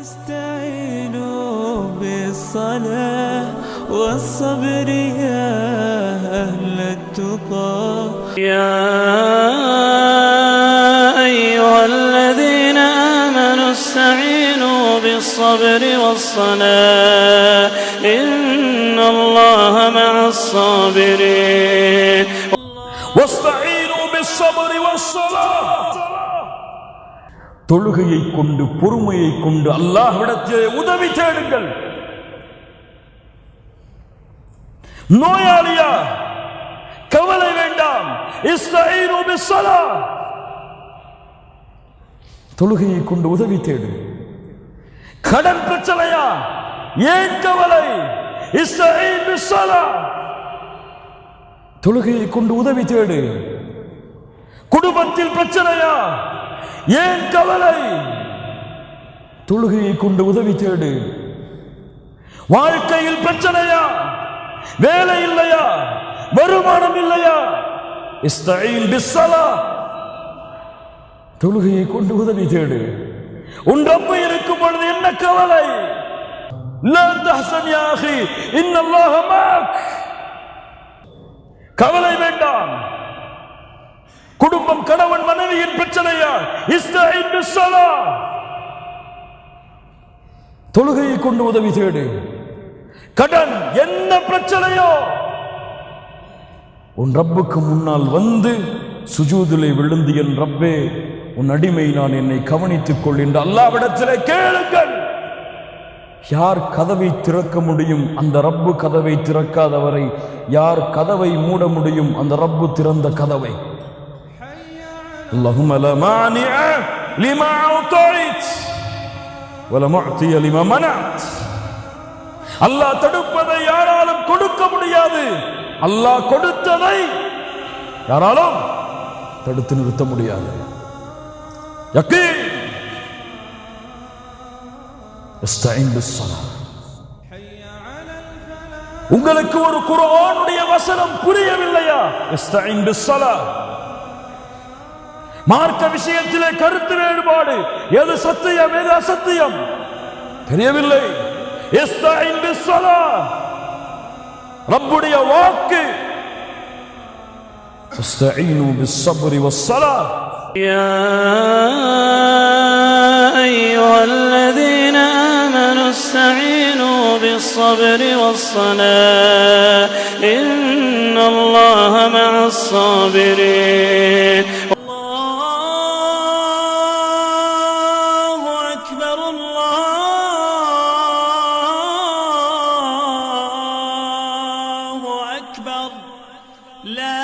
استعينوا بالصلاة والصبر يا أهل التقى. يا أيها الذين آمنوا استعينوا بالصبر والصلاة. إن الله مع الصابرين. واستعينوا بالصبر والصلاة. தொழுகையை கொண்டு பொறுமையை கொண்டு அல்லாஹ்விடத்திலே உதவி தேடுங்கள். நோயாளியா கவலை வேண்டாம். தொழுகையை கொண்டு உதவி தேடு. கடன் பிரச்சனையா ஏன் கவலை? தொழுகையை கொண்டு உதவி தேடு. குடும்பத்தில் பிரச்சனையா ஏன் கவலை? தொழுகையை கொண்டு உதவி தேடு. வாழ்க்கையில் பிரச்சனையா? வேலை இல்லையா? வருமானம் இல்லையா? தொழுகையை கொண்டு உதவி தேடு. உன் அம்மை இருக்கும் பொழுது என்ன கவலை? கவலை வேண்டாம். குடும்பம் கணவன் மனைவியின் பிரச்சனையா இஸ்தஈன் பிஸ்ஸலா தொழுகையை கொண்டு உதவி தேடு. கடன் என்ன பிரச்சனையோ. உன் ரப்புக்கு முன்னால் வந்து சுஜூதிலே விழுந்து என் ரப்பே உன் அடிமை நான் என்னை கவனித்துக் கொள் என்று அல்லாவிடத்திலே கேளுங்கள். யார் கதவை திறக்க முடியும் அந்த ரப்பு கதவை திறக்காதவரை யார் கதவை மூட முடியும் அந்த ரப்பு திறந்த கதவை. اللهم لا مانع لما أعطيت ولا معطي لما منعت அல்லாஹ் தடுப்பதை யாராலும் கொடுக்க முடியாது அல்லாஹ் கொடுத்ததை யாராலும் தடுத்து நிறுத்த முடியாது யக்கீன் استعين بالصلاة உங்களுக்கு ஒரு குர்ஆனுடைய வசனம் புரியவில்லையா استعين بالصلاة மார்க்க விஷயத்திலே கருத்து வேறுபாடு எது சத்தியம் எது அசத்தியம் தெரியவில்லை استعين بالصلاة ரப்புடைய வாக்கு استعينوا بالصبر والصلاة يا أيها الذين آمنوا استعينوا بالصبر والصلاة إن الله مع الصابرين لا